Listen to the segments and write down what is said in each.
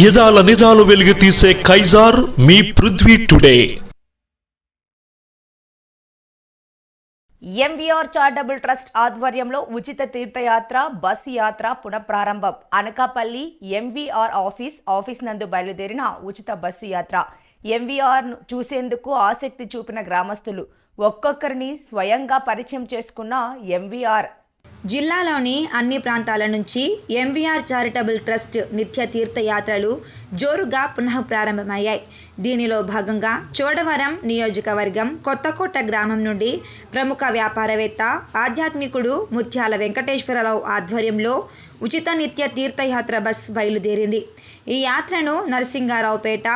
యదాల నిజాలు వెలుగు తీసే కైజార్ మీ Prithvi today. MVR charitable trust ఆధ్వర్యంలో ఉచిత తీర్థయాత్ర బస్సు యాత్ర పునఃప్రారంభం. అనకాపల్లి ఎంవీఆర్ ఆఫీస్ ఆఫీస్ నందు బయలుదేరిన ఉచిత బస్సు యాత్ర. ఎంవీఆర్ను చూసేందుకు ఆసక్తి చూపిన గ్రామస్తులు. ఒక్కొక్కరిని స్వయంగా పరిచయం చేసుకున్న ఎంవీఆర్ జిల్లాలోని అన్ని ప్రాంతాల నుంచి ఎంవీఆర్ చారిటబుల్ ట్రస్ట్ నిత్య తీర్థయాత్రలు జోరుగా పునః ప్రారంభమయ్యాయి. దీనిలో భాగంగా చోడవరం నియోజకవర్గం కొత్తకోట గ్రామం నుండి ప్రముఖ వ్యాపారవేత్త ఆధ్యాత్మికుడు ముత్యాల వెంకటేశ్వరరావు ఆధ్వర్యంలో ఉచిత నిత్య తీర్థయాత్ర బస్ బయలుదేరింది. ఈ యాత్రను నరసింగారావుపేట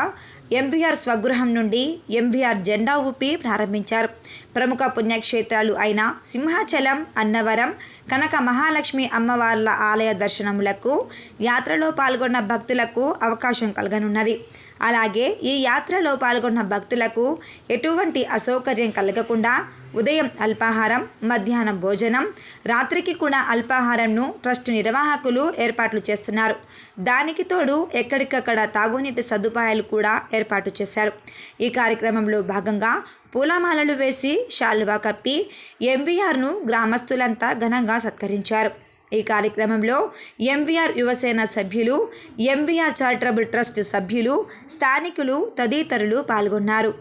ఎంబీఆర్ స్వగృహం నుండి ఎంబీఆర్ జెండా ఊపి ప్రారంభించారు. ప్రముఖ పుణ్యక్షేత్రాలు అయిన సింహాచలం అన్నవరం కనక మహాలక్ష్మి అమ్మవార్ల ఆలయ దర్శనములకు యాత్రలో పాల్గొన్న భక్తులకు అవకాశం కలగనున్నది. అలాగే ఈ యాత్రలో పాల్గొన్న భక్తులకు ఎటువంటి అసౌకర్యం కలగకుండా ఉదయం అల్పాహారం మధ్యాహ్నం భోజనం రాత్రికి కూడా అల్పాహారంను ట్రస్ట్ నిర్వాహకులు ఏర్పాట్లు చేస్తున్నారు. దానికి తోడు ఎక్కడికక్కడ తాగునీటి సదుపాయాలు కూడా ఏర్పాటు చేశారు. ఈ కార్యక్రమంలో భాగంగా పూలమాలలు వేసి శాలువా కప్పి ఎంవీఆర్ను గ్రామస్తులంతా ఘనంగా సత్కరించారు. ఈ కార్యక్రమంలో ఎంవీఆర్ యువసేన సభ్యులు ఎంవీఆర్ చారిటబుల్ ట్రస్ట్ సభ్యులు స్థానికులు తదితరులు పాల్గొన్నారు.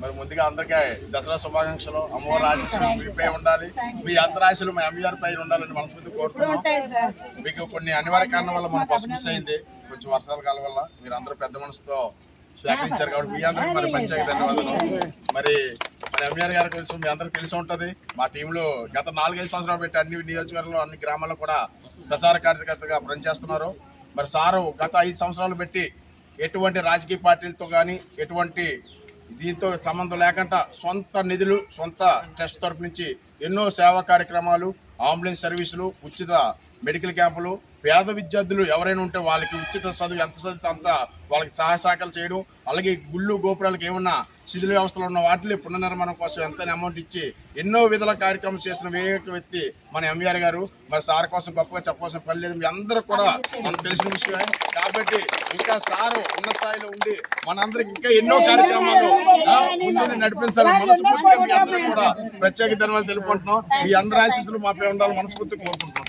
మరి ముందుగా అందరికీ దసరా శుభాకాంక్షలు. అమ్మవారి ఆశీస్సులు మీపై ఉండాలి. మీ అందరి ఆశలు మా ఎంవీఆర్ పై ఉండాలని మనస్ఫూర్తి కోరుతున్నాం. మీకు కొన్ని అనివార్య కారణం వల్ల మన బస్సు మిస్ అయింది. కొంచెం వర్షాల కాలం వల్ల మీరు అందరూ పెద్ద మనసుతో స్వీకరించారు కాబట్టి మీ అందరికీ మరి ప్రత్యేక ధన్యవాదాలు. మరి మన ఎంవీఆర్ గారి కొంచెం మీ అందరికీ తెలిసి ఉంటుంది. మా టీంలో గత నాలుగైదు సంవత్సరాలు పెట్టి అన్ని నియోజకవర్గంలో అన్ని గ్రామాల్లో కూడా ప్రచార కార్యకర్తగా పనిచేస్తున్నారు మరి సారు గత ఐదు సంవత్సరాలు పెట్టి ఎటువంటి రాజకీయ పార్టీలతో కానీ ఎటువంటి దీంతో సంబంధం లేకుండా సొంత నిధులు సొంత ట్రస్ట్ తరపు నుంచి ఎన్నో సేవా కార్యక్రమాలు అంబులెన్స్ సర్వీసులు ఉచిత మెడికల్ క్యాంపులు పేద విద్యార్థులు ఎవరైనా ఉంటే వాళ్ళకి ఉచిత చదువు ఎంత చదివితే అంత వాళ్ళకి సహాయ సహకారాలు చేయడం అలాగే గుళ్ళు గోపురాలకు ఏమన్నా శిథిల వ్యవస్థలో ఉన్న వాటిని పునర్నిర్మాణం కోసం ఎంత అమౌంట్ ఇచ్చి ఎన్నో విధాల కార్యక్రమం చేసిన వేగ వ్యక్తి మన ఎంవీఆర్ గారు. మరి సార్ కోసం గొప్పగా చెప్పవలసిన పని లేదు. మీ అందరూ కూడా మనకు తెలిసిన విషయమే. కాబట్టి ఇంకా సారు ఉన్న స్థాయిలో ఉండి మనందరికి ఇంకా ఎన్నో కార్యక్రమాలు ఆ, ముందుని నడిపించాలని మనస్ఫూర్తిగా మీ అందరూ కూడా ప్రత్యేక ధన్యవాదాలు తెలుపుకుంటున్నాం. ఈ అందరి ఆశీస్సులు మాపై ఉండాలని మనస్ఫూర్తిగా కోరుకుంటున్నాం.